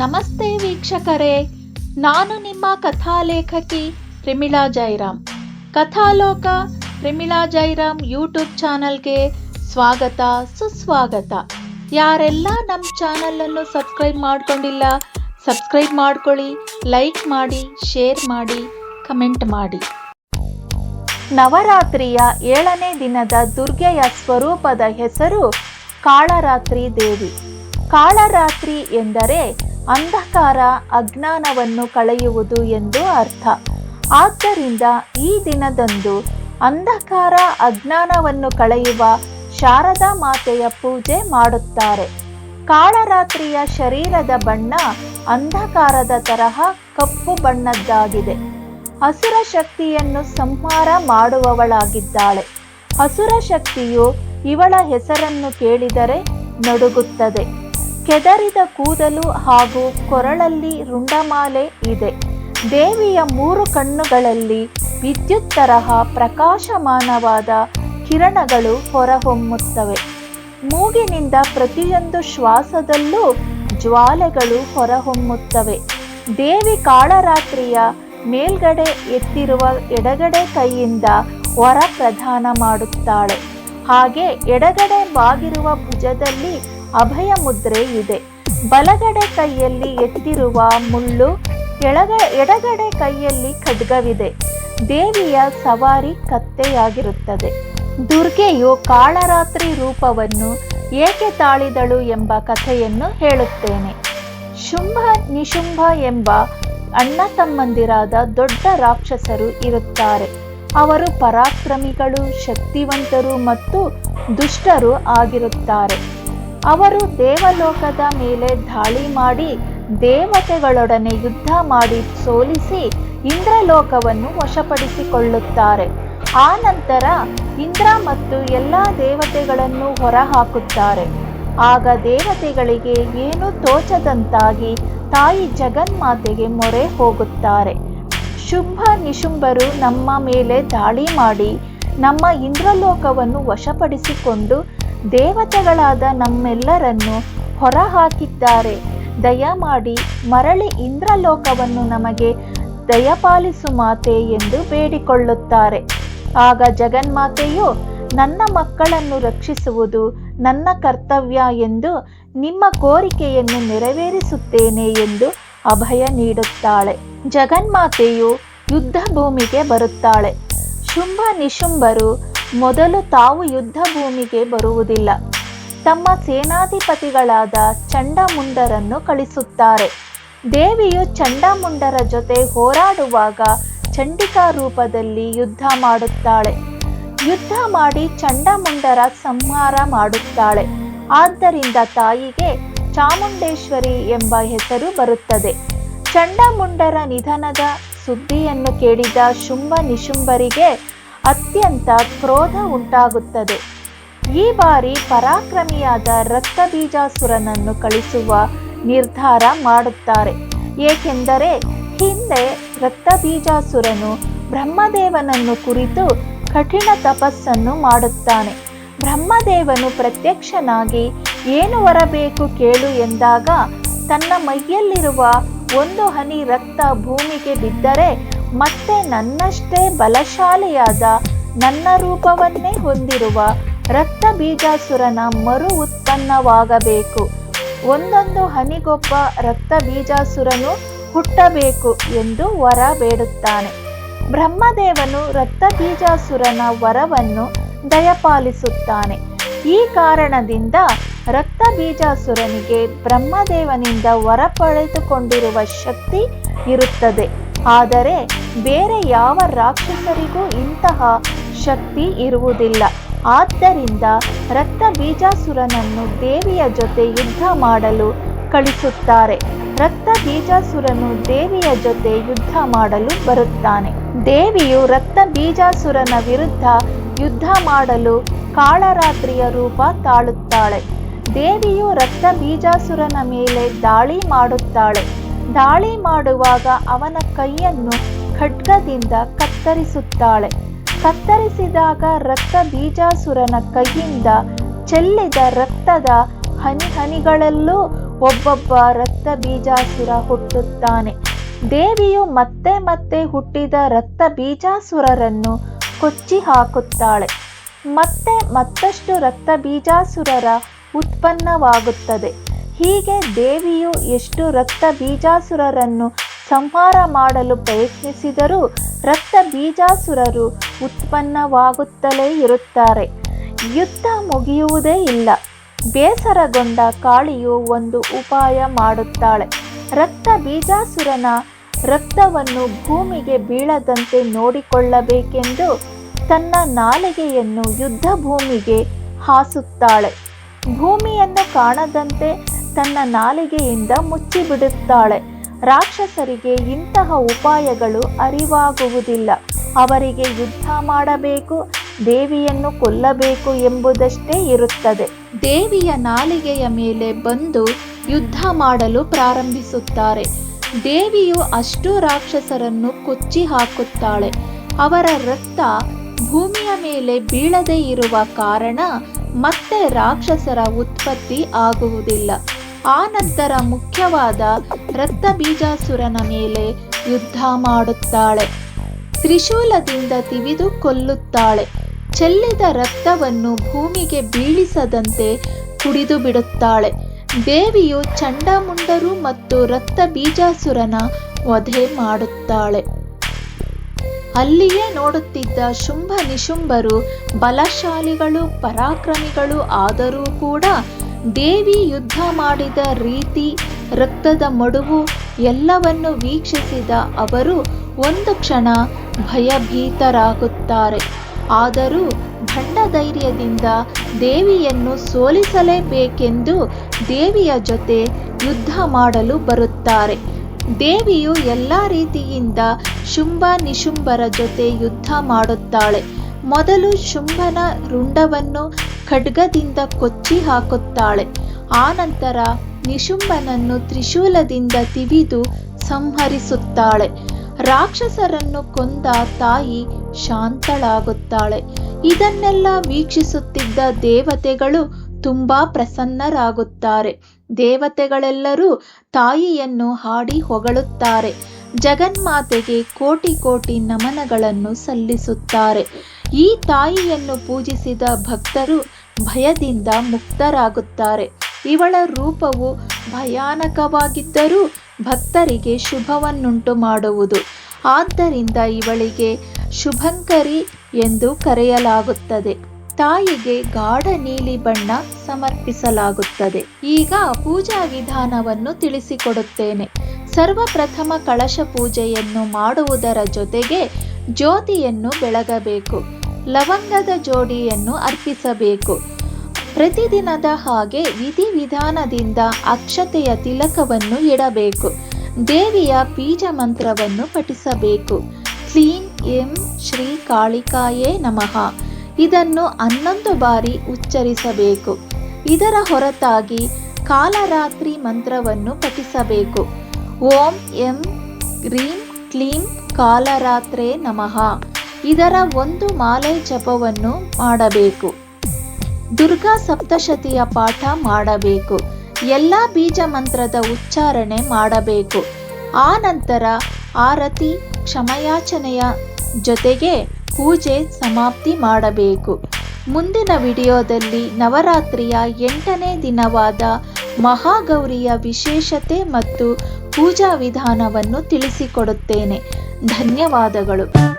ನಮಸ್ತೆ ವೀಕ್ಷಕರೇ, ನಾನು ನಿಮ್ಮ ಕಥಾಲೇಖಕಿ ಪ್ರಿಮಿಳಾ ಜೈರಾಮ್. ಕಥಾಲೋಕ ಪ್ರಿಮಿಳಾ ಜೈರಾಮ್ ಯೂಟ್ಯೂಬ್ ಚಾನಲ್ಗೆ ಸ್ವಾಗತ, ಸುಸ್ವಾಗತ. ಯಾರೆಲ್ಲ ನಮ್ಮ ಚಾನಲನ್ನು ಸಬ್ಸ್ಕ್ರೈಬ್ ಮಾಡ್ಕೊಂಡಿಲ್ಲ, ಸಬ್ಸ್ಕ್ರೈಬ್ ಮಾಡ್ಕೊಳ್ಳಿ, ಲೈಕ್ ಮಾಡಿ, ಶೇರ್ ಮಾಡಿ, ಕಮೆಂಟ್ ಮಾಡಿ. ನವರಾತ್ರಿಯ ಏಳನೇ ದಿನದ ದುರ್ಗೆಯ ಸ್ವರೂಪದ ಹೆಸರು ಕಾಳರಾತ್ರಿ ದೇವಿ. ಕಾಳರಾತ್ರಿ ಎಂದರೆ ಅಂಧಕಾರ ಅಜ್ಞಾನವನ್ನು ಕಳೆಯುವುದು ಎಂದು ಅರ್ಥ. ಆದ್ದರಿಂದ ಈ ದಿನದಂದು ಅಂಧಕಾರ ಅಜ್ಞಾನವನ್ನು ಕಳೆಯುವ ಶಾರದಾ ಮಾತೆಯ ಪೂಜೆ ಮಾಡುತ್ತಾರೆ. ಕಾಳರಾತ್ರಿಯ ಶರೀರದ ಬಣ್ಣ ಅಂಧಕಾರದ ತರಹ ಕಪ್ಪು ಬಣ್ಣದ್ದಾಗಿದೆ. ಅಸುರ ಶಕ್ತಿಯನ್ನು ಸಂಹಾರ ಮಾಡುವವಳಾಗಿದ್ದಾಳೆ. ಅಸುರ ಶಕ್ತಿಯು ಇವಳ ಹೆಸರನ್ನು ಕೇಳಿದರೆ ನಡುಗುತ್ತದೆ. ಕೆದರಿದ ಕೂದಲು ಹಾಗೂ ಕೊರಳಲ್ಲಿ ರುಂಡಮಾಲೆ ಇದೆ. ದೇವಿಯ ಮೂರು ಕಣ್ಣುಗಳಲ್ಲಿ ವಿದ್ಯುತ್ ತರಹ ಪ್ರಕಾಶಮಾನವಾದ ಕಿರಣಗಳು ಹೊರಹೊಮ್ಮುತ್ತವೆ. ಮೂಗಿನಿಂದ ಪ್ರತಿಯೊಂದು ಶ್ವಾಸದಲ್ಲೂ ಜ್ವಾಲೆಗಳು ಹೊರಹೊಮ್ಮುತ್ತವೆ. ದೇವಿ ಕಾಳರಾತ್ರಿಯ ಮೇಲ್ಗಡೆ ಎತ್ತಿರುವ ಎಡಗಡೆ ಕೈಯಿಂದ ವರ ಪ್ರದಾನ ಮಾಡುತ್ತಾಳೆ. ಹಾಗೆ ಎಡಗಡೆ ಬಾಗಿರುವ ಭುಜದಲ್ಲಿ ಅಭಯ ಮುದ್ರೆ ಇದೆ. ಬಲಗಡೆ ಕೈಯಲ್ಲಿ ಎತ್ತಿರುವ ಮುಳ್ಳು ಎಳಗ ಎಡಗಡೆ ಕೈಯಲ್ಲಿ ಖಡ್ಗವಿದೆ. ದೇವಿಯ ಸವಾರಿ ಕತ್ತೆಯಾಗಿರುತ್ತದೆ. ದುರ್ಗೆಯು ಕಾಳರಾತ್ರಿ ರೂಪವನ್ನು ಏಕೆ ತಾಳಿದಳು ಎಂಬ ಕಥೆಯನ್ನು ಹೇಳುತ್ತೇನೆ. ಶುಂಭ ನಿಶುಂಭ ಎಂಬ ಅಣ್ಣ ತಮ್ಮಂದಿರಾದ ದೊಡ್ಡ ರಾಕ್ಷಸರು ಇರುತ್ತಾರೆ. ಅವರು ಪರಾಕ್ರಮಿಗಳು, ಶಕ್ತಿವಂತರು ಮತ್ತು ದುಷ್ಟರು ಆಗಿರುತ್ತಾರೆ. ಅವರು ದೇವಲೋಕದ ಮೇಲೆ ದಾಳಿ ಮಾಡಿ ದೇವತೆಗಳೊಡನೆ ಯುದ್ಧ ಮಾಡಿ ಸೋಲಿಸಿ ಇಂದ್ರಲೋಕವನ್ನು ವಶಪಡಿಸಿಕೊಳ್ಳುತ್ತಾರೆ. ಆ ನಂತರ ಇಂದ್ರ ಮತ್ತು ಎಲ್ಲ ದೇವತೆಗಳನ್ನು ಹೊರಹಾಕುತ್ತಾರೆ. ಆಗ ದೇವತೆಗಳಿಗೆ ಏನು ತೋಚದಂತಾಗಿ ತಾಯಿ ಜಗನ್ಮಾತೆಗೆ ಮೊರೆ ಹೋಗುತ್ತಾರೆ. ಶುಂಭ ನಿಶುಂಭರು ನಮ್ಮ ಮೇಲೆ ದಾಳಿ ಮಾಡಿ ನಮ್ಮ ಇಂದ್ರಲೋಕವನ್ನು ವಶಪಡಿಸಿಕೊಂಡು ದೇವತೆಗಳಾದ ನಮ್ಮೆಲ್ಲರನ್ನು ಹೊರಹಾಕಿದ್ದಾರೆ. ದಯಮಾಡಿ ಮರಳಿ ಇಂದ್ರಲೋಕವನ್ನು ನಮಗೆ ದಯಪಾಲಿಸು ಮಾತೆ ಎಂದು ಬೇಡಿಕೊಳ್ಳುತ್ತಾರೆ. ಆಗ ಜಗನ್ಮಾತೆಯು, ನನ್ನ ಮಕ್ಕಳನ್ನು ರಕ್ಷಿಸುವುದು ನನ್ನ ಕರ್ತವ್ಯ ಎಂದು ನಿಮ್ಮ ಕೋರಿಕೆಯನ್ನು ನೆರವೇರಿಸುತ್ತೇನೆ ಎಂದು ಅಭಯ ನೀಡುತ್ತಾಳೆ. ಜಗನ್ಮಾತೆಯು ಯುದ್ಧ ಭೂಮಿಗೆ ಬರುತ್ತಾಳೆ. ಶುಂಭ ನಿಶುಂಭರು ಮೊದಲು ತಾವು ಯುದ್ಧ ಭೂಮಿಗೆ ಬರುವುದಿಲ್ಲ. ತಮ್ಮ ಸೇನಾಧಿಪತಿಗಳಾದ ಚಂಡಮುಂಡರನ್ನು ಕಳಿಸುತ್ತಾರೆ. ದೇವಿಯು ಚಂಡಮುಂಡರ ಜೊತೆ ಹೋರಾಡುವಾಗ ಚಂಡಿಕಾ ರೂಪದಲ್ಲಿ ಯುದ್ಧ ಮಾಡುತ್ತಾಳೆ. ಯುದ್ಧ ಮಾಡಿ ಚಂಡಮುಂಡರ ಸಂಹಾರ ಮಾಡುತ್ತಾಳೆ. ಆದ್ದರಿಂದ ತಾಯಿಗೆ ಚಾಮುಂಡೇಶ್ವರಿ ಎಂಬ ಹೆಸರು ಬರುತ್ತದೆ. ಚಂಡಮುಂಡರ ನಿಧನದ ಸುದ್ದಿಯನ್ನು ಕೇಳಿದ ಶುಂಭ ನಿಶುಂಭರಿಗೆ ಅತ್ಯಂತ ಕ್ರೋಧ ಉಂಟಾಗುತ್ತದೆ. ಈ ಬಾರಿ ಪರಾಕ್ರಮಿಯಾದ ರಕ್ತ ಬೀಜಾಸುರನನ್ನು ಕಳಿಸುವ ನಿರ್ಧಾರ ಮಾಡುತ್ತಾರೆ. ಏಕೆಂದರೆ ಹಿಂದೆ ರಕ್ತ ಬೀಜಾಸುರನು ಬ್ರಹ್ಮದೇವನನ್ನು ಕುರಿತು ಕಠಿಣ ತಪಸ್ಸನ್ನು ಮಾಡುತ್ತಾನೆ. ಬ್ರಹ್ಮದೇವನು ಪ್ರತ್ಯಕ್ಷನಾಗಿ ಏನು ಬರಬೇಕು ಕೇಳು ಎಂದಾಗ ತನ್ನ ಮೈಯಲ್ಲಿರುವ ಒಂದು ಹನಿ ರಕ್ತ ಭೂಮಿಗೆ ಬಿದ್ದರೆ ಮತ್ತೆ ನನ್ನಷ್ಟೇ ಬಲಶಾಲಿಯಾದ ನನ್ನ ರೂಪವನ್ನೇ ಹೊಂದಿರುವ ರಕ್ತ ಬೀಜಾಸುರನ ಮರು ಉತ್ಪನ್ನವಾಗಬೇಕು. ಒಂದೊಂದು ಹನಿಗೊಬ್ಬ ರಕ್ತ ಬೀಜಾಸುರನು ಹುಟ್ಟಬೇಕು ಎಂದು ವರ ಬೇಡುತ್ತಾನೆ. ಬ್ರಹ್ಮದೇವನು ರಕ್ತ ಬೀಜಾಸುರನ ವರವನ್ನು ದಯಪಾಲಿಸುತ್ತಾನೆ. ಈ ಕಾರಣದಿಂದ ರಕ್ತ ಬೀಜಾಸುರನಿಗೆ ಬ್ರಹ್ಮದೇವನಿಂದ ವರ ಪಡೆದುಕೊಂಡಿರುವ ಶಕ್ತಿ ಇರುತ್ತದೆ. ಆದರೆ ಬೇರೆ ಯಾವ ರಾಕ್ಷಸರಿಗೂ ಇಂತಹ ಶಕ್ತಿ ಇರುವುದಿಲ್ಲ. ಆದ್ದರಿಂದ ರಕ್ತ ಬೀಜಾಸುರನನ್ನು ದೇವಿಯ ಜೊತೆ ಯುದ್ಧ ಮಾಡಲು ಕಳಿಸುತ್ತಾರೆ. ರಕ್ತ ಬೀಜಾಸುರನು ದೇವಿಯ ಜೊತೆ ಯುದ್ಧ ಮಾಡಲು ಬರುತ್ತಾನೆ. ದೇವಿಯು ರಕ್ತ ಬೀಜಾಸುರನ ವಿರುದ್ಧ ಯುದ್ಧ ಮಾಡಲು ಕಾಳರಾತ್ರಿಯ ರೂಪ ತಾಳುತ್ತಾಳೆ. ದೇವಿಯು ರಕ್ತ ಬೀಜಾಸುರನ ಮೇಲೆ ದಾಳಿ ಮಾಡುತ್ತಾಳೆ. ದಾಳಿ ಮಾಡುವಾಗ ಅವನ ಕೈಯನ್ನು ಖಡ್ಗದಿಂದ ಕತ್ತರಿಸುತ್ತಾಳೆ. ಕತ್ತರಿಸಿದಾಗ ರಕ್ತ ಬೀಜಾಸುರನ ಕೈಯಿಂದ ಚೆಲ್ಲಿದ ರಕ್ತದ ಹನಿ ಹನಿಗಳಲ್ಲೂ ಒಬ್ಬೊಬ್ಬ ರಕ್ತ ಬೀಜಾಸುರ ಹುಟ್ಟುತ್ತಾನೆ. ದೇವಿಯು ಮತ್ತೆ ಮತ್ತೆ ಹುಟ್ಟಿದ ರಕ್ತ ಬೀಜಾಸುರರನ್ನು ಕೊಚ್ಚಿ ಹಾಕುತ್ತಾಳೆ. ಮತ್ತೆ ಮತ್ತಷ್ಟು ರಕ್ತ ಬೀಜಾಸುರರ ಉತ್ಪನ್ನವಾಗುತ್ತದೆ. ಹೀಗೆ ದೇವಿಯು ಎಷ್ಟು ರಕ್ತ ಬೀಜಾಸುರರನ್ನು ಸಂಹಾರ ಮಾಡಲು ಪ್ರಯತ್ನಿಸಿದರೂ ರಕ್ತ ಬೀಜಾಸುರರು ಉತ್ಪನ್ನವಾಗುತ್ತಲೇ ಇರುತ್ತಾರೆ. ಯುದ್ಧ ಮುಗಿಯುವುದೇ ಇಲ್ಲ. ಬೇಸರಗೊಂಡ ಕಾಳಿಯು ಒಂದು ಉಪಾಯ ಮಾಡುತ್ತಾಳೆ. ರಕ್ತ ಬೀಜಾಸುರನ ರಕ್ತವನ್ನು ಭೂಮಿಗೆ ಬೀಳದಂತೆ ನೋಡಿಕೊಳ್ಳಬೇಕೆಂದು ತನ್ನ ನಾಲಿಗೆಯನ್ನು ಯುದ್ಧ ಭೂಮಿಗೆ ಹಾಸುತ್ತಾಳೆ. ಭೂಮಿಯನ್ನು ಕಾಣದಂತೆ ತನ್ನ ನಾಲಿಗೆಯಿಂದ ಮುಚ್ಚಿಬಿಡುತ್ತಾಳೆ. ರಾಕ್ಷಸರಿಗೆ ಇಂತಹ ಉಪಾಯಗಳು ಅರಿವಾಗುವುದಿಲ್ಲ. ಅವರಿಗೆ ಯುದ್ಧ ಮಾಡಬೇಕು, ದೇವಿಯನ್ನು ಕೊಲ್ಲಬೇಕು ಎಂಬುದಷ್ಟೇ ಇರುತ್ತದೆ. ದೇವಿಯ ನಾಲಿಗೆಯ ಮೇಲೆ ಬಂದು ಯುದ್ಧ ಮಾಡಲು ಪ್ರಾರಂಭಿಸುತ್ತಾರೆ. ದೇವಿಯು ಅಷ್ಟು ರಾಕ್ಷಸರನ್ನು ಕೊಚ್ಚಿ ಹಾಕುತ್ತಾಳೆ. ಅವರ ರಕ್ತ ಭೂಮಿಯ ಮೇಲೆ ಬೀಳದೇ ಇರುವ ಕಾರಣ ಮತ್ತೆ ರಾಕ್ಷಸರ ಉತ್ಪತ್ತಿ ಆಗುವುದಿಲ್ಲ. ಆ ನಂತರ ಮುಖ್ಯವಾದ ರಕ್ತ ಬೀಜಾಸುರನ ಮೇಲೆ ಯುದ್ಧ ಮಾಡುತ್ತಾಳೆ. ತ್ರಿಶೂಲದಿಂದ ತಿವಿದು ಕೊಲ್ಲುತ್ತಾಳೆ. ಚೆಲ್ಲಿದ ರಕ್ತವನ್ನು ಭೂಮಿಗೆ ಬೀಳಿಸದಂತೆ ಕುಡಿದು ಬಿಡುತ್ತಾಳೆ. ದೇವಿಯು ಚಂಡಮುಂಡರು ಮತ್ತು ರಕ್ತ ಬೀಜಾಸುರನ ವಧೆ ಮಾಡುತ್ತಾಳೆ. ಅಲ್ಲಿಯೇ ನೋಡುತ್ತಿದ್ದ ಶುಂಭ ನಿಶುಂಭರು ಬಲಶಾಲಿಗಳು, ಪರಾಕ್ರಮಿಗಳು ಆದರೂ ಕೂಡ ದೇವಿ ಯುದ್ಧ ಮಾಡಿದ ರೀತಿ, ರಕ್ತದ ಮಡುವು ಎಲ್ಲವನ್ನು ವೀಕ್ಷಿಸಿದ ಅವರು ಒಂದು ಕ್ಷಣ ಭಯಭೀತರಾಗುತ್ತಾರೆ. ಆದರೂ ಧೈರ್ಯದಿಂದ ದೇವಿಯನ್ನು ಸೋಲಿಸಲೇಬೇಕೆಂದು ದೇವಿಯ ಜೊತೆ ಯುದ್ಧ ಮಾಡಲು ಬರುತ್ತಾರೆ. ದೇವಿಯು ಎಲ್ಲ ರೀತಿಯಿಂದ ಶುಂಭ ನಿಶುಂಭರ ಜೊತೆ ಯುದ್ಧ ಮಾಡುತ್ತಾಳೆ. ಮೊದಲು ಶುಂಭನ ರುಂಡವನ್ನು ಖಡ್ಗದಿಂದ ಕೊಚ್ಚಿ ಹಾಕುತ್ತಾಳೆ. ಆನಂತರ ನಿಶುಂಭನನ್ನು ತ್ರಿಶೂಲದಿಂದ ತಿವಿದು ಸಂಹರಿಸುತ್ತಾಳೆ. ರಾಕ್ಷಸರನ್ನು ಕೊಂದ ತಾಯಿ ಶಾಂತಳಾಗುತ್ತಾಳೆ. ಇದನ್ನೆಲ್ಲ ವೀಕ್ಷಿಸುತ್ತಿದ್ದ ದೇವತೆಗಳು ತುಂಬಾ ಪ್ರಸನ್ನರಾಗುತ್ತಾರೆ. ದೇವತೆಗಳೆಲ್ಲರೂ ತಾಯಿಯನ್ನು ಹಾಡಿ ಹೊಗಳುತ್ತಾರೆ. ಜಗನ್ಮಾತೆಗೆ ಕೋಟಿ ಕೋಟಿ ನಮನಗಳನ್ನು ಸಲ್ಲಿಸುತ್ತಾರೆ. ಈ ತಾಯಿಯನ್ನು ಪೂಜಿಸಿದ ಭಕ್ತರು ಭಯದಿಂದ ಮುಕ್ತರಾಗುತ್ತಾರೆ. ಇವಳ ರೂಪವು ಭಯಾನಕವಾಗಿದ್ದರೂ ಭಕ್ತರಿಗೆ ಶುಭವನ್ನುಂಟು ಮಾಡುವುದು. ಆದ್ದರಿಂದ ಇವಳಿಗೆ ಶುಭಂಕರಿ ಎಂದು ಕರೆಯಲಾಗುತ್ತದೆ. ತಾಯಿಗೆ ಗಾಢ ನೀಲಿ ಬಣ್ಣ ಸಮರ್ಪಿಸಲಾಗುತ್ತದೆ. ಈಗ ಪೂಜಾ ವಿಧಾನವನ್ನು ತಿಳಿಸಿಕೊಡುತ್ತೇನೆ. ಸರ್ವಪ್ರಥಮ ಕಳಶ ಪೂಜೆಯನ್ನು ಮಾಡುವುದರ ಜೊತೆಗೆ ಜ್ಯೋತಿಯನ್ನು ಬೆಳಗಬೇಕು. ಲವಂಗದ ಜೋಡಿಯನ್ನು ಅರ್ಪಿಸಬೇಕು. ಪ್ರತಿದಿನದ ಹಾಗೆ ವಿಧಿವಿಧಾನದಿಂದ ಅಕ್ಷತೆಯ ತಿಲಕವನ್ನು ಇಡಬೇಕು. ದೇವಿಯ ಬೀಜ ಮಂತ್ರವನ್ನು ಪಠಿಸಬೇಕು. ಕ್ಲೀಂ ಎಂ ಶ್ರೀ ಕಾಳಿಕಾಯೇ ನಮಃ. ಇದನ್ನು ಹನ್ನೊಂದು ಬಾರಿ ಉಚ್ಚರಿಸಬೇಕು. ಇದರ ಹೊರತಾಗಿ ಕಾಲರಾತ್ರಿ ಮಂತ್ರವನ್ನು ಪಠಿಸಬೇಕು. ಓಂ ಎಂ, ಗ್ರೀಂ, ಕ್ಲೀಂ, ಕಾಲರಾತ್ರೆ ನಮಃ. ಇದರ ಒಂದು ಮಾಲೆ ಜಪವನ್ನು ಮಾಡಬೇಕು. ದುರ್ಗಾ ಸಪ್ತಶತಿಯ ಪಾಠ ಮಾಡಬೇಕು. ಎಲ್ಲ ಬೀಜ ಮಂತ್ರದ ಉಚ್ಚಾರಣೆ ಮಾಡಬೇಕು. ಆ ನಂತರ ಆರತಿ, ಕ್ಷಮಯಾಚನೆಯ ಜೊತೆಗೆ ಪೂಜೆ ಸಮಾಪ್ತಿ ಮಾಡಬೇಕು. ಮುಂದಿನ ವಿಡಿಯೋದಲ್ಲಿ ನವರಾತ್ರಿಯ ಎಂಟನೇ ದಿನವಾದ ಮಹಾಗೌರಿಯ ವಿಶೇಷತೆ ಮತ್ತು ಪೂಜಾ ವಿಧಾನವನ್ನು ತಿಳಿಸಿಕೊಡುತ್ತೇನೆ. ಧನ್ಯವಾದಗಳು.